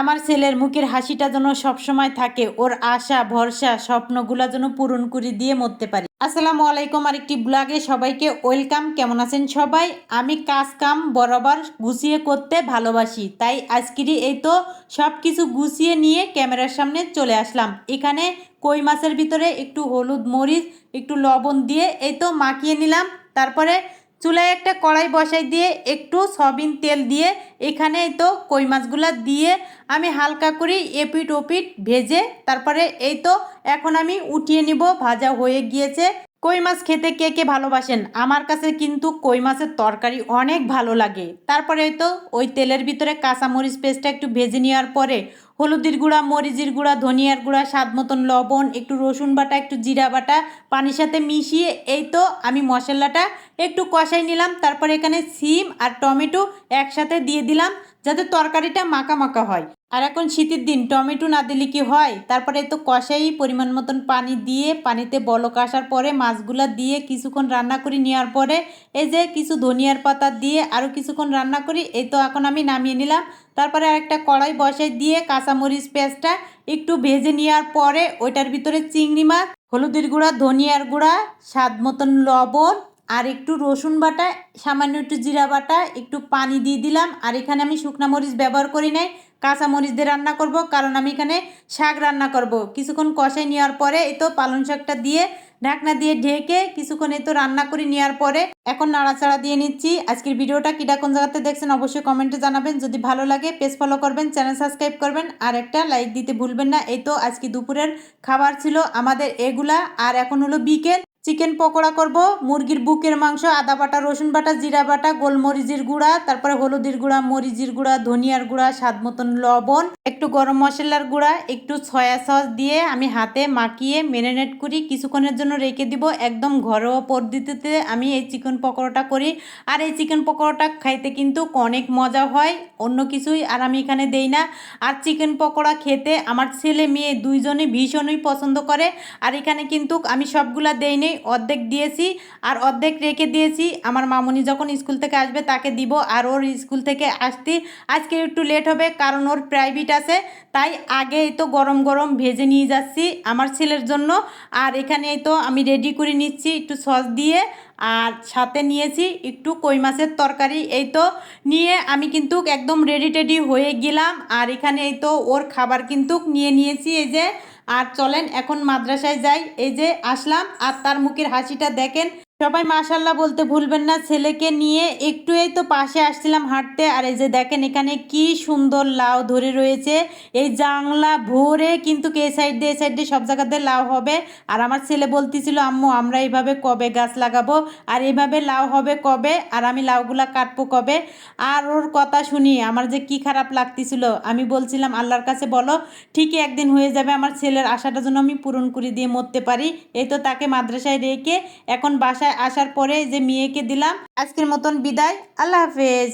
আমার ছেলের মুখের হাসিটা যেন সবসময় থাকে, ওর আশা, ভরসা, স্বপ্নগুলা যেন পূরণ করে দিয়ে মরতে পারি। আসসালামু আলাইকুম আরেকটি ব্লগে সবাইকে ওয়েলকাম, কেমন আছেন সবাই? আমি কাজ কাম বরাবর গুছিয়ে করতে ভালোবাসি, তাই আজকেরই এই তো সব কিছু গুছিয়ে নিয়ে ক্যামেরার সামনে চলে আসলাম। এখানে কই মাছের ভিতরে একটু হলুদ মরিচ, একটু লবণ দিয়ে এই তো মাখিয়ে নিলাম, তারপরে চুলায় একটা কড়াই বসাই দিয়ে একটু সবিন তেল দিয়ে এখানে তো কই মাছগুলো দিয়ে আমি হালকা করে এপিট ওপিট ভেজে তারপরে এই তো এখন আমি উঠিয়ে নিব, ভাজা হয়ে গিয়েছে। কই মাছ খেতে কে কে ভালোবাসেন? আমার কাছে কিন্তু কই মাছের তরকারি অনেক ভালো লাগে। তারপরে তো, ওই তেলের ভিতরে কাঁচামরিচ পেস্টটা একটু ভেজে নেওয়ার পরে হলুদের গুঁড়া, মরিচের গুঁড়া, ধনিয়ার গুঁড়া, স্বাদ মতন লবণ, একটু রসুন বাটা, একটু জিরা বাটা, পানির সাথে মিশিয়ে এই তো আমি মশলাটা একটু কষাই নিলাম। তারপরে এখানে সিম আর টমেটো একসাথে দিয়ে দিলাম যাতে তরকারিটা মাখা মাখা হয়। আর এখন শীতের দিন, টমেটো না দিলে কি হয়? তারপরে তো কষাই পরিমাণ মতন পানি দিয়ে, পানিতে বলক আসার পরে মাছগুলা দিয়ে কিছুক্ষণ রান্না করে নেওয়ার পরে এই যে কিছু ধনিয়ার পাতা দিয়ে আরও কিছুক্ষণ রান্না করি, এই তো এখন আমি নামিয়ে নিলাম। তারপরে আরেকটা কড়াই বসাই দিয়ে কাঁচামরিচ পেঁয়াজটা একটু ভেজে নেওয়ার পরে ওইটার ভিতরে চিংড়ি মাছ, হলুদের গুঁড়া, ধনিয়ার গুঁড়া, স্বাদ মতন লবণ আর একটু রসুন বাটা, সামান্য একটু জিরা বাটা, একটু পানি দিয়ে দিলাম। আর এখানে আমি শুকনা মরিচ ব্যবহার করি নাই। কাঁচা মরিচ দিয়ে রান্না করব, কারণ আমি এখানে শাক রান্না করব। কিছুক্ষণ কষাই নেওয়ার পরে এই তো পালং শাকটা দিয়ে ঢাকনা দিয়ে ঢেকে কিছুক্ষণ এই তো রান্না করে নেওয়ার পরে এখন নাড়াচাড়া দিয়ে নিচ্ছি। আজকের ভিডিওটা কিটা কোন জায়গাতে দেখছেন অবশ্যই কমেন্টে জানাবেন। যদি ভালো লাগে পেজ ফলো করবেন, চ্যানেল সাবস্ক্রাইব করবেন, আর একটা লাইক দিতে ভুলবেন না। এই তো আজকে দুপুরের খাবার ছিল আমাদের এগুলা, আর এখন হলো বিকেল। চিকেন পকোড়া করব, মুরগির বুকের মাংস, আদা বাটা, রসুন বাটা, জিরা বাটা, গোলমরিচের গুঁড়া, তারপরে হলুদের গুঁড়া, মরিচের গুঁড়া, ধনিয়ার গুঁড়া, স্বাদ মতন লবণ, একটু গরম মশলার গুঁড়া, একটু সয়া সস দিয়ে আমি হাতে মাখিয়ে ম্যারিনেট করি, কিছুক্ষণের জন্য রেখে দিব একদম ঘরোয়া পদ্ধতিতে আমি এই চিকেন পকোড়াটা করি। আর এই চিকেন পকোড়াটা খাইতে কিন্তু অনেক মজা হয়, অন্য কিছুই আর আমি এখানে দেই না। আর চিকেন পকোড়া খেতে আমার ছেলে মেয়ে দুইজনে ভীষণই পছন্দ করে, আর এখানে কিন্তু আমি সবগুলা দেই নেই অর্ধেক দিয়েছি আর অর্ধেক রেখে দিয়েছি। আমার মামুনি যখন স্কুল থেকে আসবে তাকে দিব আর ওর স্কুল থেকে আসতে আজকে একটু লেট হবে কারণ ওর প্রাইভেট আছে। তাই আগে তো গরম গরম ভেজে নিয়ে যাচ্ছি আমার ছেলের জন্য। আর এখানে তো আমি রেডি করে নিচ্ছি একটু সস দিয়ে আর সাথে নিয়েছি একটু কই মাছের তরকারি। এই তো নিয়ে আমি কিন্তু একদম রেডি টেডি হয়ে গেলাম। আর এখানে এই তো ওর খাবার কিন্তু নিয়ে নিয়েছি এই যে আর চলেন এখন মাদ্রাসায় যাই। এই যে আসলাম আর তার মুখের হাসিটা দেখেন। সবাই মাশাল্লাহ বলতে ভুলবেন না, ছেলেকে নিয়ে একটু এই তো পাশে আসছিলাম হাঁটতে, আর এই যে দেখেন এখানে কি সুন্দর লাউ ধরে রয়েছে, এই জাংলা ভরে কিন্তু এই সাইড দিয়ে এই সাইড দিয়ে সব জায়গাতে লাউ হবে, আর আমার ছেলে বলতেছিল, আম্মু, আমরা এইভাবে কবে গাছ লাগাবো, আর এইভাবে লাউ হবে কবে, আর আমি লাউগুলা কাটবো কবে? আর ওর কথা শুনি, আমার যে কি খারাপ লাগতেছিল, আমি বলছিলাম, আল্লাহর কাছে বলো, ঠিকই একদিন হয়ে যাবে, আমার ছেলের আশাটা যেন আমি পূরণ করে দিয়ে মরতে পারি। এই তো তাকে মাদ্রাসায় রেখে এখন বাসায় আসার পরে যে মেয়েকে দিলাম আজকের মতন বিদায়। আল্লাহ হাফেজ।